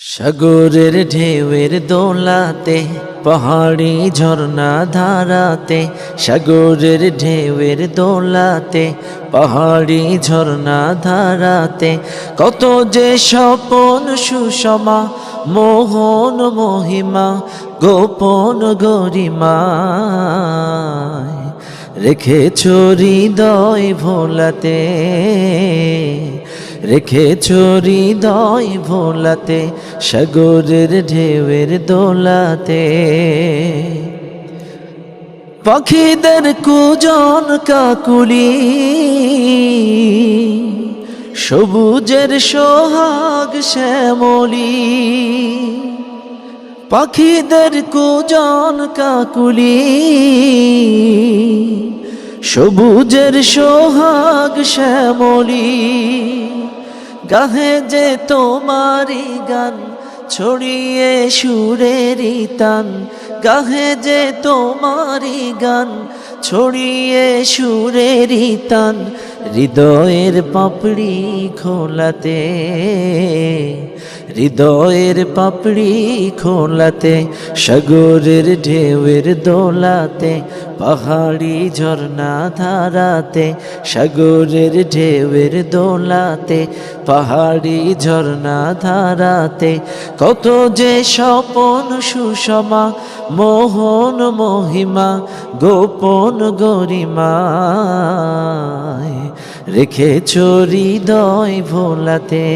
সাগরের ঢেউয়ের দোলাতে, পাহাড়ি ঝর্ণা ধারাতে, সাগরের ঢেউয়ের দোলাতে, পাহাড়ি ঝর্ণা ধারাতে, কত যে স্বপন সুষমা, মোহন মহিমা, গোপন গরিমা রেখেছ হৃদয় ভোলাতে। রেখেছ হৃদয় ভোলাতে, সাগরের ঢেউয়ের দোলাতে। পাখিদের কুজন কাকুলি, সবুজের সোহাগ শ্যামলি। পাখিদের কুজন কাকুলি, সবুজের সোহাগ শ্যামলি। গাহে যে তোমারি গান, ছড়িয়ে সুরেরি তান। গাহে যে তোমারি গান, ছড়িয়ে সুরেরি তান। হৃদয়ের পাপড়ি খোলাতে হৃদয়ের পাপড়ি খোলাতে, সাগরের ঢেউয়ের দোলাতে, পাহাড়ি ঝর্ণা ধারাতে, সাগরের ঢেউয়ের দোলাতে, পাহাড়ি ঝর্ণা ধারাতে। কত যে স্বপন সুষমা, মোহন মহিমা, গোপন গরিমা রেখেছ হৃদয় ভোলাতে।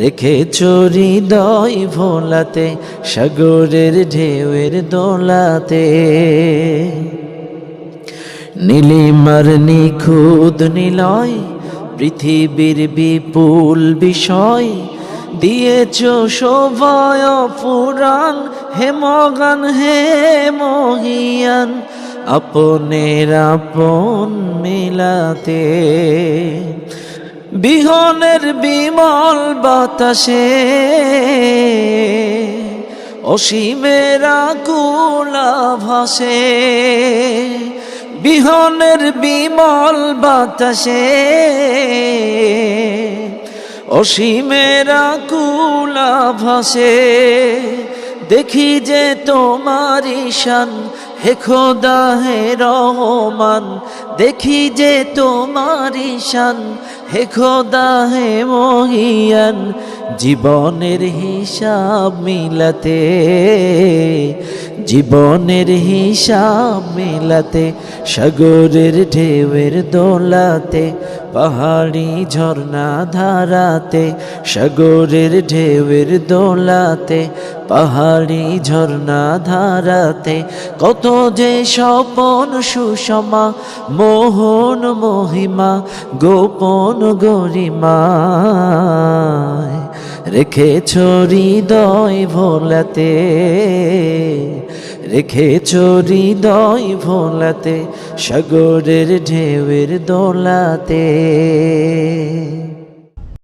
রেখেছ হৃদয় ভোলাতে, সাগরের ঢেউয়ের দোলাতে। নীলিমার নিখুদ নিলয়, পৃথিবীর বিপুল বিষয়। দিয়েছ শোভয় পুরাণ হে মগান হে মহিয়ান, আপনের আপন মিলাতে। বিহনের বিমল বাতাসে অসীমের আকুলা ভাসে বিহনের বিমল বাতাসে অসীমের আকুলা ভাসে দেখি যে তোমার ঈশান হে খোদা, হে রহমান। দেখি যে তোমার ঈশান হে খোদা, হে মহিয়ান, জীবনের হিসাব মিলাতে, জীবনের হিসাব মিলাতে, সাগরের ঢেউয়ের দোলাতে, পাহাড়ি ঝর্ণা ধারাতে, সাগরের ঢেউয়ের দোলাতে পাহাড়ি ঝর্ণা ধারাতে কত যে স্বপন সুষমা, মোহন মহিমা, গোপন গরিমা রেখেছ হৃদয় ভোলাতে, রেখেছ হৃদয় ভোলাতে সাগরের ঢেউয়ের দোলাতে।